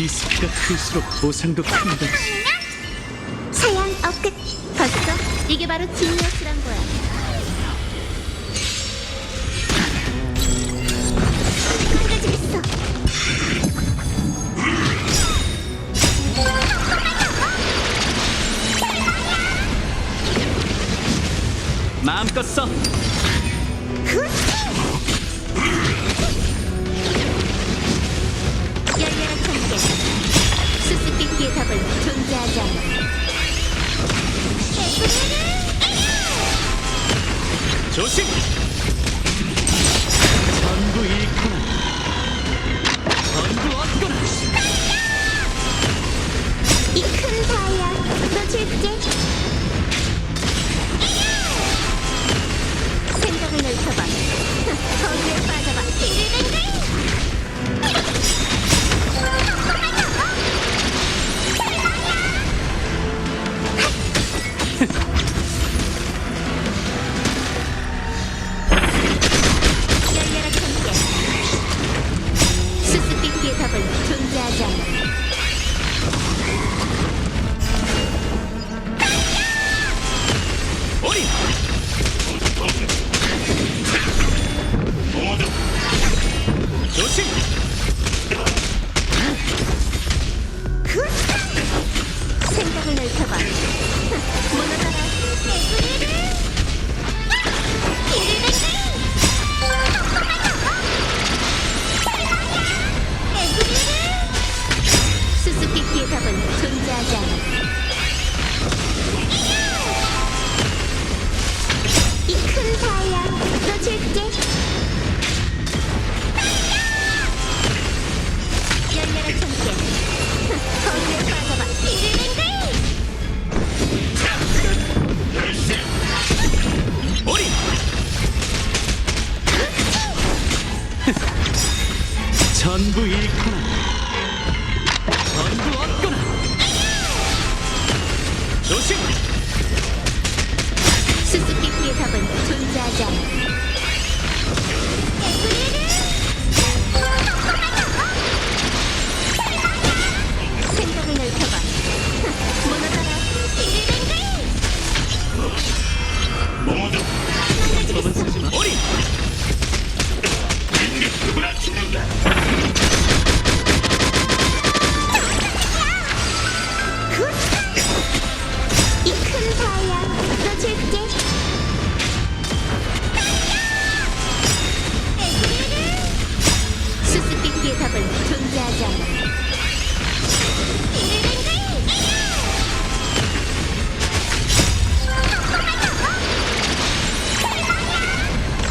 리스크가 클수록 보상도 큰 거지. 사양 업끝 봤어? 이게 바로 지니어스란 거야 마음껏 써. 열 존재하지 않아 조심. 전부 잃거 답은 존재하지 않아.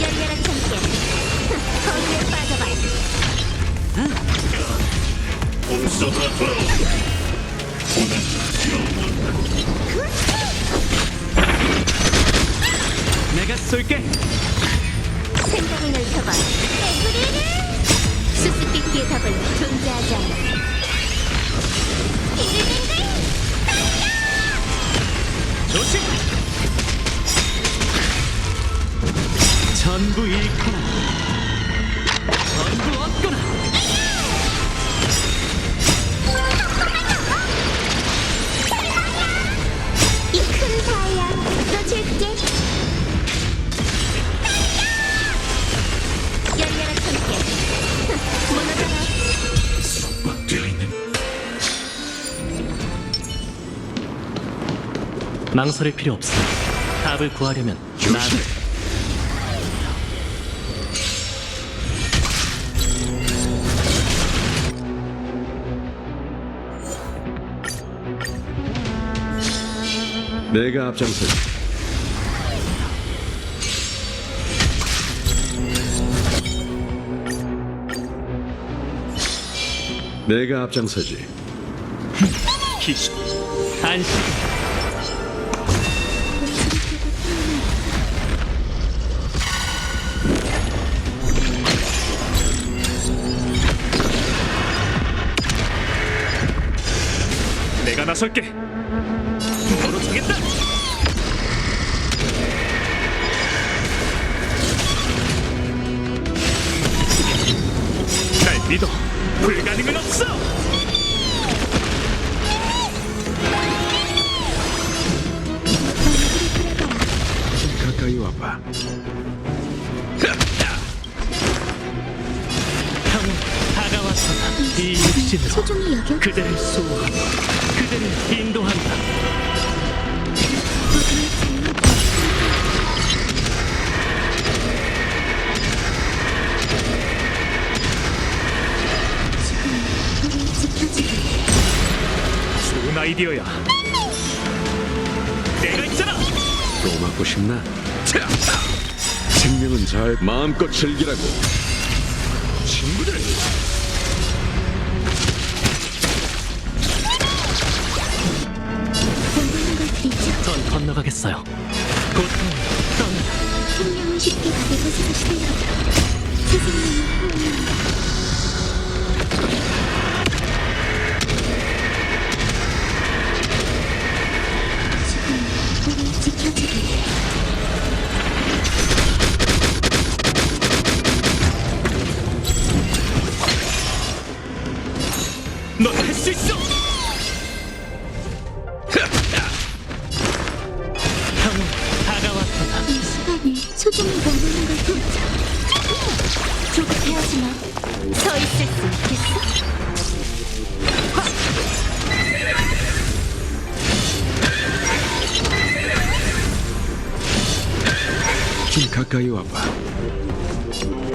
열렬한 참깨. 거기에 빠져봐. 내가 쏠게. 생각을 넓혀봐. 수수께끼의 답은 존재하지 않아. 조심. 전부 잃거나 전부 얻거나. 망설일 필요 없어. 답을 구하려면 나를 내가 앞장서지. 내가 앞장서지. 기술 안식. 내가 나설게. 바로 정했다. 날 믿어. 불가능은 없어. 가까이 와봐. 이 육신으로 소중히 여겨 그대를 수호하고 그대를 인도한다. 우리 지켜주길 좋은 아이디어야. 내가 있잖아. 또 맞고 싶나? 차! 생명은 잘 마음껏 즐기라고. 친구들. 전 건너가겠어요. 고통 떠나라. 생명은 쉽게 시들려다 선생님의 호흡 지 가까이 와봐.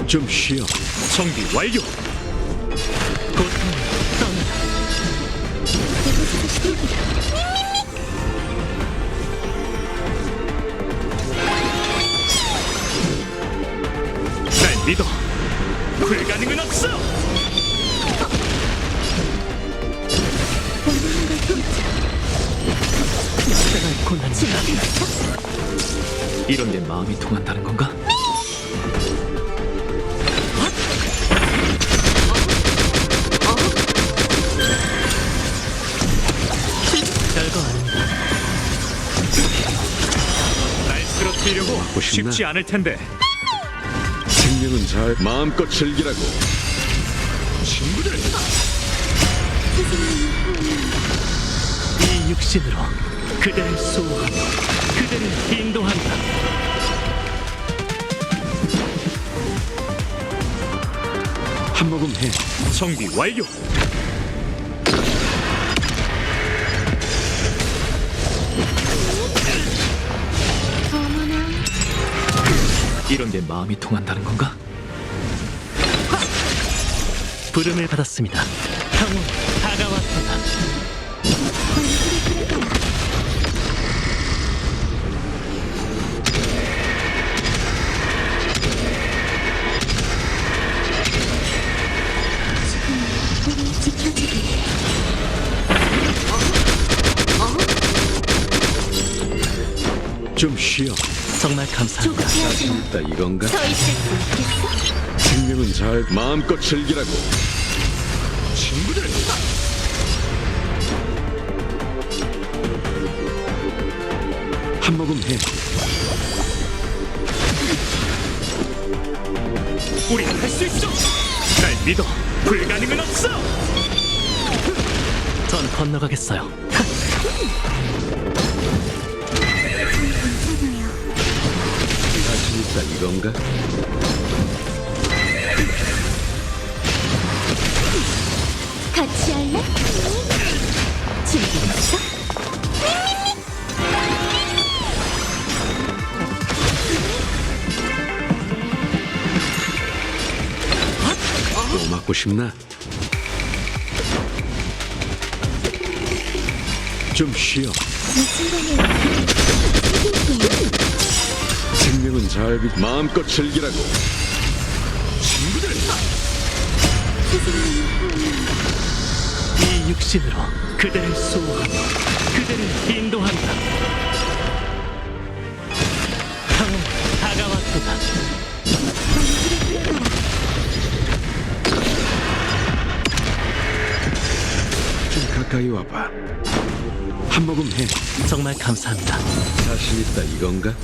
좀 쉬어. 정비 완료. 고통 날 믿어. 불가능은 없어. 돕자 내가 고난이야. 이런 게 마음이 통한다는 건가? 별거. 날 쓰러뜨리려고? 쉽지 않을 텐데. 생명은 잘 마음껏 즐기라고. 친구들. 이 육신으로 그대를 수호하고 그대를 인도한다. 한 모금 해. 정비 완료. 어머나 이런 게 마음이 통한다는 건가? 부름을 받았습니다. 형은 좀 쉬어. 정말 감사합니다. 조급해하지 마 있다 이건가? 서 있을 수 있겠어? 생명은 잘 마음껏 즐기라고. 친구들. 한 모금 해. 우리는 할 수 있어. 날 믿어. 불가능은 없어. 전 건너가겠어요. 괜 있다 이건가? 같이 할래? 준비됐어? 또 맞고 싶나? 좀 쉬어. 이 순간을 책임게요 생명은 잘 비... 마음껏 즐기라고. 친구들. 이 육신으로 그대를 수호하고 그대를 인도한다. 좀 가까이 와봐. 한 모금 해. 정말 감사합니다. 자신 있다 이건가?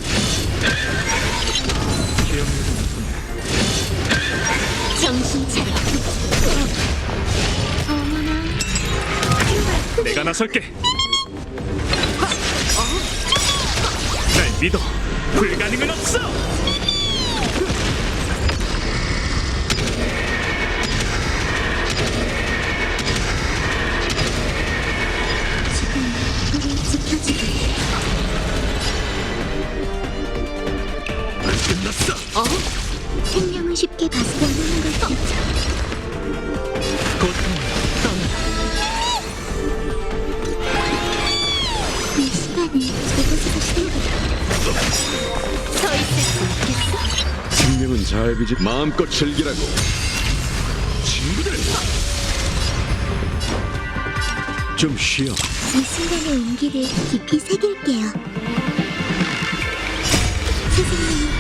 정신 차려 어머나 내가 나설게. 날 믿어. 불가능은 없어. 지금 우리 지켜주고 어. 어? 생명은 쉽게 않는 걸 진짜 고통 떠나. 이 시간을 저곳에서 시작해 서 있을 수 있겠어? 생명은 잘 비지 마음껏 즐기라고. 친구들. 좀 쉬어. 이 순간의 온기를 깊이 새길게요 스승님